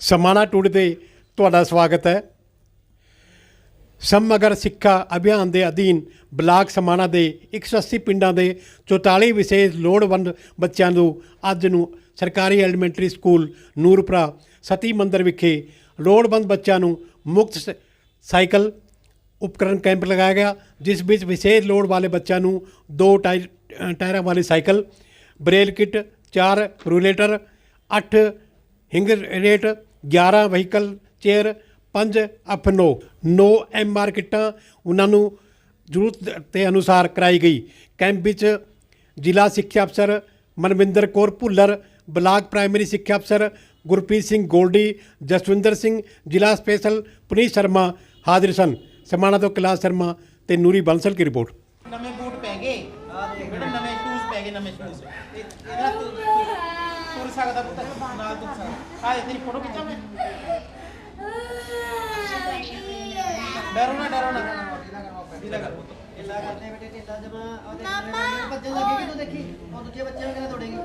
Samana today ਤੇ ਤੁਹਾਡਾ ਸਵਾਗਤ ਹੈ। ਸਮਗਰ ਸਿੱਖਿਆ ਅਭਿਆਨ ਦੇ ਅਧੀਨ ਬਲਾਕ ਸਮਾਣਾ ਦੇ 180 ਪਿੰਡਾਂ ਦੇ 44 ਵਿਸ਼ੇਸ਼ ਲੋੜਵੰਦ ਬੱਚਿਆਂ ਨੂੰ ਅੱਜ ਨੂੰ ਸਰਕਾਰੀ ਐਲੀਮੈਂਟਰੀ ਸਕੂਲ ਨੂਰਪੁਰਾ ਸਤੀ ਮੰਦਰ ਵਿਖੇ ਲੋੜਵੰਦ ਬੱਚਿਆਂ ਨੂੰ ਮੁਫਤ ਸ- ਸਾਈਕਲ ਉਪਕਰਨ ਕੈਂਪ ਲਗਾਇਆ ਗਿਆ, ਜਿਸ ਵਿੱਚ ਵਿਸ਼ੇਸ਼ ਲੋੜ ਵਾਲੇ ਬੱਚਿਆਂ ਨੂੰ ਦੋ ਟਾਇਰ ਟਾਇਰਾਂ ਵਾਲੀ ਸਾਈਕਲ, ਬ੍ਰੇਲ ਕਿਟ, ਚਾਰ ਰੂਲੇਟਰ 8 ਹਿੰਗ ਰੇਟ 11 ਵਹੀਕਲ, ਚੇਅਰ 5 ਅਫਨੋ 9 ਐਮਆਰ ਕਿੱਟਾਂ ਉਹਨਾਂ ਨੂੰ ਜ਼ਰੂਰਤ ਦੇ ਅਨੁਸਾਰ ਕਰਾਈ ਗਈ। ਕੈਂਪ ਵਿੱਚ ਜ਼ਿਲ੍ਹਾ ਸਿੱਖਿਆ ਅਫਸਰ ਮਨਵਿੰਦਰ ਕੌਰ ਭੁੱਲਰ, ਬਲਾਕ ਪ੍ਰਾਇਮਰੀ ਸਿੱਖਿਆ ਅਫਸਰ ਗੁਰਪ੍ਰੀਤ ਸਿੰਘ ਗੋਲਡੀ, ਜਸਵਿੰਦਰ ਸਿੰਘ, ਜ਼ਿਲ੍ਹਾ ਸਪੈਸ਼ਲ ਪੁਨੀਤ ਸ਼ਰਮਾ ਹਾਜ਼ਰ ਸਨ। ਸਮਾਣਾ ਤੋਂ ਕੈਲਾਸ਼ ਸ਼ਰਮਾ ਤੇ ਨੂਰੀ ਬੰਸਲ ਕੀ ਰਿਪੋਰਟ। ਨਵੇਂ ਬੂਟ ਪੈ ਗਏ। ਬੇਟਾ ਨਵੇਂ ਸ਼ੂਜ਼ ਪੈ ਗਏ, ਨਵੇਂ ਸ਼ੂਜ਼ ਸਕਦਾ ਪੁੱਤ। ਨਾਲ ਤੁਰ ਸਕਦਾ ਆ ਇਹ ਤੇਰੀ ਫੋਟੋ ਖਿੱਚਾਂ ਮੈਂ। ਡਰੋ ਨਾ ਡਰੋ ਨਾ। ਕਰ ਪੁੱਤ। ਢਿੱਲਾ ਕਰਦੇ ਬੇਟੇ ਢਿੱਲਾ ਜਮਾ। ਉਹਦੇ ਨਵੇਂ ਬੱਚੇ ਲੱਗੇਗੀ ਤੂੰ ਦੇਖੀ? ਉਹ ਦੂਜੇ ਬੱਚੇ ਨੂੰ ਕਿਹਨੇ ਤੋੜੇਗੀ?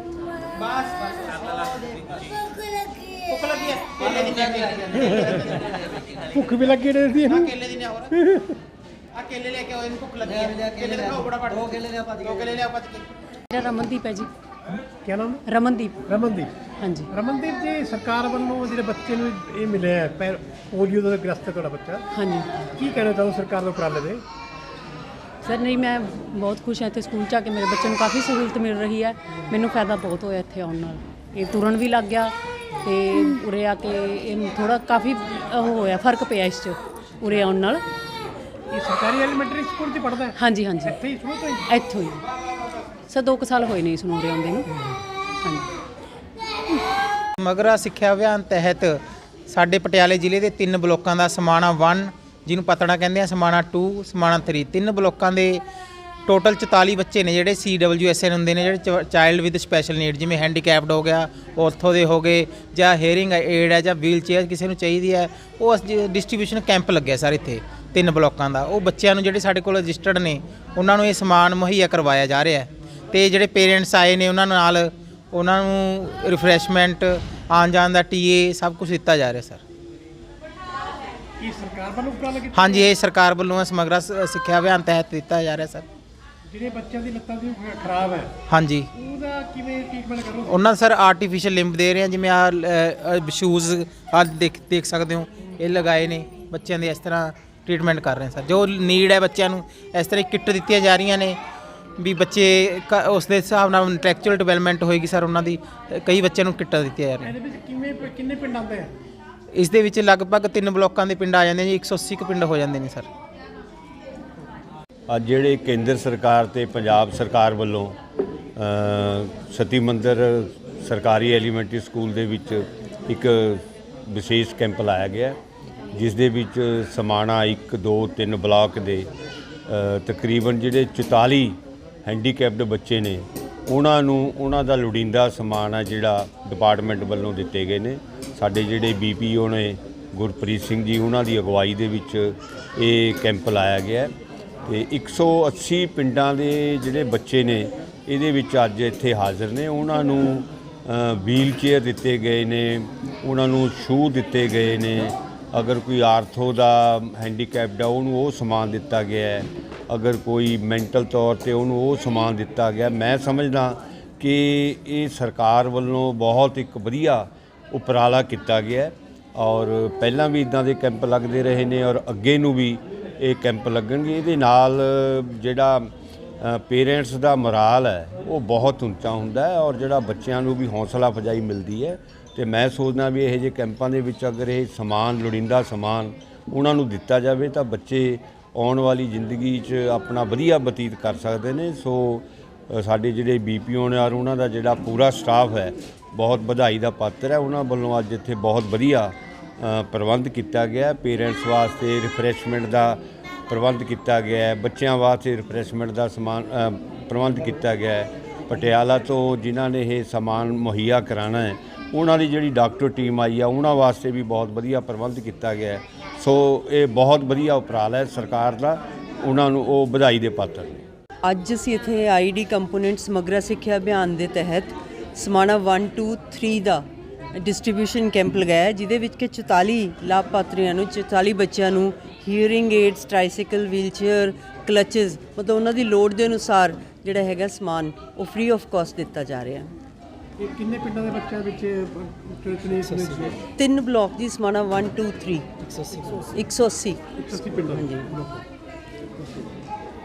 ਬਸ ਬਸ ਭੁੱਖ ਲੱਗੀ। ਹੈ। ਕੇਲੇ ਦੀ ਨੇ ਭੁੱਖ ਵੀ ਲੱਗੀ ਰਹੀ ਆ ਕੇਲੇ ਦੀ ਨੇ ਹੋਰ। ਆ ਕੇਲੇ ਲੈ ਕੇ ਆਓ ਇਹਨੂੰ ਭੁੱਖ ਲੱਗੀ ਹੈ। ਕੇਲੇ ਦਿਖਾਓ ਬੜਾ ਫਟ ਦੋ ਕੇਲੇ ਲਿਆ ਭੱਜ ਦੋ ਕੇਲੇ ਲਿਆ ਭੱਜ ਕੇ। ਮੇਰਾ ਰਮਨਦੀਪ ਹੈ ਜੀ। ਕੀ ਨਾਮ? ਰਮਨਦੀਪ। ਰਮਨਦੀਪ। ਹਾਂਜੀ। ਰਮਨਦੀਪ ਜੀ ਸਰਕਾਰ ਵੱਲੋਂ ਜਿਹੜੇ ਬੱਚੇ ਨੂੰ ਇਹ ਮਿਲਿਆ ਹੈ ਪੈ- ਪੋਲੀਓ ਦਾ ਗ੍ਰਸਤ ਹੈ ਤੁਹਾਡਾ ਬੱਚਾ। ਹਾਂਜੀ। ਕੀ ਕਹਿਣਾ ਚਾਹੋ ਸਰਕਾਰ ਦੇ ਉਪਰਾਲੇ ਦੇ? ਸਰ ਨਹੀਂ ਮੈਂ ਬਹੁਤ ਖੁਸ਼ ਹਾਂ ਇੱਥੇ ਸਕੂਲ ਚ ਆ ਕੇ ਮੇਰੇ ਬੱਚੇ ਨੂੰ ਕਾਫੀ ਸਹੂਲਤ ਮਿਲ ਰਹੀ ਹੈ। ਮੈਨੂੰ ਫਾਇਦਾ ਬਹੁਤ ਹੋਇਆ ਇੱਥੇ ਆਉਣ ਨਾਲ। ਇਹ ਤੁਰਨ ਵੀ ਲੱਗ ਗਿਆ ਤੇ ਉਰੇ ਆ ਕੇ ਇਹ ਥੋੜਾ ਕਾਫੀ ਉਹ ਹੋਇਆ ਫ਼ਰਕ ਪਿਆ ਇਸ ਚ ਉਰੇ ਆਉਣ ਨਾਲ। ਇਹ ਸਰਕਾਰੀ ਐਲੀਮੈਂਟਰੀ ਸਕੂਲ 'ਚ ਪੜਦਾ ਹੈ? ਹਾਂਜੀ ਹਾਂਜੀ। ਇੱਥੇ ਹੀ ਸ਼ੁਰੂ ਤੋਂ ਹੀ? ਇੱਥੋਂ ਹੀ। ਸਰ, ਦੋ ਕੁ ਸਾਲ ਹੋਏ ਨੇ ਇਸ ਨੂੰ ਉਰੇ ਆਉਂਦੇ ਨੂੰ। ਹਾਂਜੀ। ਮਗਰਾ ਸਿੱਖਿਆ ਅਭਿਆਨ ਤਹਿਤ ਸਾਡੇ ਪਟਿਆਲੇ ਜ਼ਿਲ੍ਹੇ ਦੇ ਤਿੰਨ ਬਲੋਕਾਂ ਦਾ ਸਮਾਣਾ 1 ਜਿਹਨੂੰ ਪਤੜਾ ਕਹਿੰਦੇ ਆ, ਸਮਾਣਾ 2 ਸਮਾਣਾ 3 ਤਿੰਨ ਬਲੋਕਾਂ ਦੇ ਟੋਟਲ 44 ਬੱਚੇ ਨੇ ਜਿਹੜੇ CWSN ਹੁੰਦੇ ਨੇ, ਜਿਹੜੇ ਚਾਈਲਡ ਵਿਦ ਸਪੈਸ਼ਲ ਨੀਡ ਜਿਵੇਂ ਹੈਂਡੀਕੈਪਡ ਹੋ ਗਿਆ ਔਰਥੋ ਦੇ ਹੋ ਗਏ, ਜਾਂ ਹੇਅਰਿੰਗ ਏਡ ਹੈ, ਜਾਂ ਵੀਲ ਚੇਅਰ ਕਿਸੇ ਨੂੰ ਚਾਹੀਦੀ ਹੈ, ਉਹ ਡਿਸਟ੍ਰੀਬਿਊਸ਼ਨ ਕੈਂਪ ਲੱਗਿਆ ਸਰ ਇੱਥੇ, ਤਿੰਨ ਬਲੋਕਾਂ ਦਾ। ਉਹ ਬੱਚਿਆਂ ਨੂੰ ਜਿਹੜੇ ਸਾਡੇ ਕੋਲ ਰਜਿਸਟਰਡ ਨੇ, ਉਹਨਾਂ ਨੂੰ ਇਹ ਸਮਾਨ ਮੁਹੱਈਆ ਕਰਵਾਇਆ ਜਾ ਰਿਹਾ ਹੈ। ਤੇ ਜਿਹੜੇ ਪੇਰੈਂਟਸ ਆਏ ਨੇ ਉਹਨਾਂ ਨਾਲ ਉਹਨਾਂ ਨੂੰ ਰਿਫਰੈਸ਼ਮੈਂਟ ਆਉਣ ਜਾਣ ਦਾ ਟੀਏ ਸਭ ਕੁਝ ਦਿੱਤਾ ਜਾ ਰਿਹਾ ਸਰ। ਕੀ ਸਰਕਾਰ ਵੱਲੋਂ ਉਪਰਾਲਾ ਕੀਤਾ ਹਾਂਜੀ ਇਹ ਸਰਕਾਰ ਵੱਲੋਂ ਸਮਗਰਾ ਸਿੱਖਿਆ ਅਭਿਆਨ ਤਹਿਤ ਦਿੱਤਾ ਜਾ ਰਿਹਾ ਸਰ। ਜਿਹੜੇ ਬੱਚਿਆਂ ਦੀ ਲੱਤਾਂ ਦੀ ਖਰਾਬ ਹੈ ਹਾਂਜੀ। ਉਹਦਾ ਕਿਵੇਂ ਟ੍ਰੀਟਮੈਂਟ ਕਰੋ ਉਹਨਾਂ ਸਰ ਆਰਟੀਫੀਸ਼ੀਅਲ ਲਿੰਬ ਦੇ ਰਹੇ ਆ ਜਿਵੇਂ ਆ ਸ਼ੂਜ਼ ਆ ਦੇਖ ਦੇਖ ਸਕਦੇ ਹੋ ਇਹ ਲਗਾਏ ਨੇ ਬੱਚਿਆਂ ਦੇ ਇਸ ਤਰ੍ਹਾਂ ਟ੍ਰੀਟਮੈਂਟ ਕਰ ਰਹੇ ਸਰ। ਜੋ ਨੀਡ ਹੈ ਬੱਚਿਆਂ ਨੂੰ ਇਸ ਤਰ੍ਹਾਂ ਕਿੱਟ ਦਿੱਤੀਆਂ ਜਾ ਰਹੀਆਂ ਨੇ ਵੀ ਬੱਚੇ ਕ- ਉਸ ਦੇ ਹਿਸਾਬ ਨਾਲ ਇੰਟੈਲੈਕਚੁਅਲ ਡਿਵੈਲਪਮੈਂਟ ਹੋਏਗੀ ਸਰ ਉਹਨਾਂ ਦੀ। ਅ, ਕਈ ਬੱਚਿਆਂ ਨੂੰ ਕਿੱਟਾਂ ਦਿੱਤੀਆਂ ਜਾ ਰਹੀਆਂ। ਇਹਦੇ ਵਿੱਚ ਕਿਵੇਂ ਕਿੰਨੇ ਪਿੰਡ ਆਉਂਦੇ ਆ? ਇਸ ਦੇ ਵਿੱਚ ਲਗਭਗ ਤਿੰਨ ਬਲੋਕਾਂ ਦੇ ਪਿੰਡ ਆ ਜਾਂਦੇ ਨੇ ਜੀ 180 ਕੁ ਪਿੰਡ ਹੋ ਜਾਂਦੇ ਨੇ ਸਰ ਅੱਜ ਜਿਹੜੇ ਕੇਂਦਰ ਸਰਕਾਰ ਤੇ ਪੰਜਾਬ ਸਰਕਾਰ ਵੱਲੋਂ ਅ, ਸਤੀ ਮੰਦਰ ਸਰਕਾਰੀ ਐਲੀਮੈਂਟਰੀ ਸਕੂਲ ਦੇ ਵਿੱਚ ਇੱਕ ਵਿਸ਼ੇਸ਼ ਕੈਂਪ ਲਾਇਆ ਗਿਆ ਹੈ, ਜਿਸ ਦੇ ਵਿੱਚ ਸਮਾਣਾ 1 2 3 ਬਲਾਕ ਦੇ ਅ, ਤਕਰੀਬਨ ਜਿਹੜੇ 44 ਹੈਂਡੀਕੈਪਡ ਬੱਚੇ ਨੇ, ਉਹਨਾਂ ਨੂੰ, ਉਹਨਾਂ ਦਾ ਲੋੜੀਂਦਾ ਸਮਾਨ ਆ ਜਿਹੜਾ ਡਿਪਾਰਟਮੈਂਟ ਵੱਲੋਂ ਦਿੱਤੇ ਗਏ ਨੇ। ਸਾਡੇ ਜਿਹੜੇ ਬੀਪੀਓ ਨੇ, ਗੁਰਪ੍ਰੀਤ ਸਿੰਘ ਜੀ, ਉਹਨਾਂ ਦੀ ਅਗਵਾਈ ਦੇ ਵਿੱਚ ਇਹ ਕੈਂਪ ਲਾਇਆ ਗਿਆ ਹੈ। ਤੇ 180 ਪਿੰਡਾਂ ਦੇ ਜਿਹੜੇ ਬੱਚੇ ਨੇ, ਇਹਦੇ ਵਿੱਚ ਅੱਜ ਇੱਥੇ ਹਾਜ਼ਰ ਨੇ। ਉਹਨਾਂ ਨੂੰ ਵੀਲ ਚੇਅਰ ਦਿੱਤੇ ਗਏ ਨੇ, ਉਹਨਾਂ ਨੂੰ ਸ਼ੂ ਦਿੱਤੇ ਗਏ ਨੇ। ਅਗਰ ਕੋਈ ਆਰਥੋ ਦਾ ਹੈਂਡੀਕੈਪਡ ਆ, ਉਹਨੂੰ ਉਹ ਸਮਾਨ ਦਿੱਤਾ ਗਿਆ ਹੈ। ਅਗਰ ਕੋਈ ਮੈਂਟਲ ਤੌਰ ਤੇ ਉਹਨੂੰ ਉਹ ਸਮਾਨ ਦਿੱਤਾ ਗਿਆ, ਮੈਂ ਸਮਝਦਾ ਕਿ ਇਹ ਸਰਕਾਰ ਵੱਲੋਂ ਬਹੁਤ ਇੱਕ ਵਧੀਆ ਉਪਰਾਲਾ ਕੀਤਾ ਗਿਆ ਔਰ ਪਹਿਲਾਂ ਵੀ ਇਦਾਂ ਦੇ ਕੈਂਪ ਲੱਗਦੇ ਰਹੇ ਨੇ ਔਰ ਅੱਗੇ ਨੂੰ ਵੀ ਇਹ ਕੈਂਪ ਲੱਗਣਗੇ। ਇਹਦੇ ਨਾਲ ਜਿਹੜਾ ਪੇਰੈਂਟਸ ਦਾ ਮੋਰਾਲ ਹੈ, ਉਹ ਬਹੁਤ ਉੱਚਾ ਹੁੰਦਾ ਹੈ ਔਰ ਜਿਹੜਾ ਬੱਚਿਆਂ ਨੂੰ ਵੀ ਹੌਸਲਾ ਅਫਜਾਈ ਮਿਲਦੀ ਹੈ। ਤੇ ਮੈਂ ਸੋਚਦਾ ਵੀ ਇਹੋ ਜਿਹੇ ਕੈਂਪਾਂ ਦੇ ਵਿੱਚ ਅਗਰ ਇਹ ਸਮਾਨ, ਲੋੜੀਂਦਾ ਸਮਾਨ ਉਹਨਾਂ ਨੂੰ ਦਿੱਤਾ ਜਾਵੇ ਤਾਂ ਬੱਚੇ ਆਉਣ ਵਾਲੀ ਜ਼ਿੰਦਗੀ 'ਚ ਆਪਣਾ ਵਧੀਆ ਬਤੀਤ ਕਰ ਸਕਦੇ ਨੇ। ਸੋ ਸਾਡੇ ਜਿਹੜੇ ਬੀਪੀਓ ਨੇ ਔਰ ਉਹਨਾਂ ਦਾ ਜਿਹੜਾ ਪੂਰਾ ਸਟਾਫ ਹੈ, ਬਹੁਤ ਵਧਾਈ ਦਾ ਪਾਤਰ ਹੈ। ਉਹਨਾਂ ਵੱਲੋਂ ਅੱਜ ਇੱਥੇ ਬਹੁਤ ਵਧੀਆ ਪ੍ਰਬੰਧ ਕੀਤਾ ਗਿਆ ਪੇਰੈਂਟਸ ਵਾਸਤੇ ਰਿਫਰੈਸ਼ਮੈਂਟ ਦਾ ਪ੍ਰਬੰਧ ਕੀਤਾ ਗਿਆ ਹੈ। ਬੱਚਿਆਂ ਵਾਸਤੇ ਰਿਫਰੈਸ਼ਮੈਂਟ ਦਾ ਸਮਾਨ ਪ੍ਰਬੰਧ ਕੀਤਾ ਗਿਆ ਹੈ। ਪਟਿਆਲਾ ਤੋਂ ਜਿਨ੍ਹਾਂ ਨੇ ਇਹ ਸਮਾਨ ਮੁਹੱਈਆ ਕਰਾਉਣਾ ਹੈ, ਉਹਨਾਂ ਦੀ ਜਿਹੜੀ ਡਾਕਟਰ ਟੀਮ ਆਈ ਆ, ਉਹਨਾਂ ਵਾਸਤੇ ਵੀ ਬਹੁਤ ਵਧੀਆ ਪ੍ਰਬੰਧ ਕੀਤਾ ਗਿਆ ਹੈ। ਸੋ ਇਹ ਬਹੁਤ ਵਧੀਆ ਉਪਰਾਲਾ ਹੈ ਸਰਕਾਰ ਦਾ, ਉਹਨਾਂ ਨੂੰ ਉਹ ਵਧਾਈ ਦੇ ਪਾਤਰ ਨੇ। ਅੱਜ ਅਸੀਂ ਇੱਥੇ ਆਈਡੀ ਕੰਪੋਨੈਂਟ ਸਮਗਰਾ ਸਿੱਖਿਆ ਅਭਿਆਨ ਦੇ ਤਹਿਤ ਸਮਾਣਾ 1 2 3 ਦਾ ਡਿਸਟ੍ਰੀਬਿਊਸ਼ਨ ਕੈਂਪ ਲਗਾਇਆ ਜਿਹਦੇ ਵਿੱਚ ਕਿ 44 ਲਾਭਪਾਤਰੀਆਂ ਨੂੰ 44 ਬੱਚਿਆਂ ਨੂੰ hearing aids tricycle wheelchair crutches ਮਤਲਬ ਉਹਨਾਂ ਦੀ ਲੋੜ ਦੇ ਅਨੁਸਾਰ ਜਿਹੜਾ ਹੈਗਾ ਸਮਾਨ ਉਹ ਫ੍ਰੀ ਆਫ ਕਾਸਟ ਦਿੱਤਾ ਜਾ ਰਿਹਾ ਹੈ। ਇਹ ਕਿੰਨੇ ਪਿੰਡਾਂ ਦੇ ਬੱਚਿਆਂ ਵਿੱਚ ਕਿੰਨੇ ਕਿੰਨੇ ਤਿੰਨ ਬਲਾਕ ਜੀ ਸਮਾਣਾ 1 2 3 180 180 ਪਿੰਡਾਂ ਹਾਂਜੀ।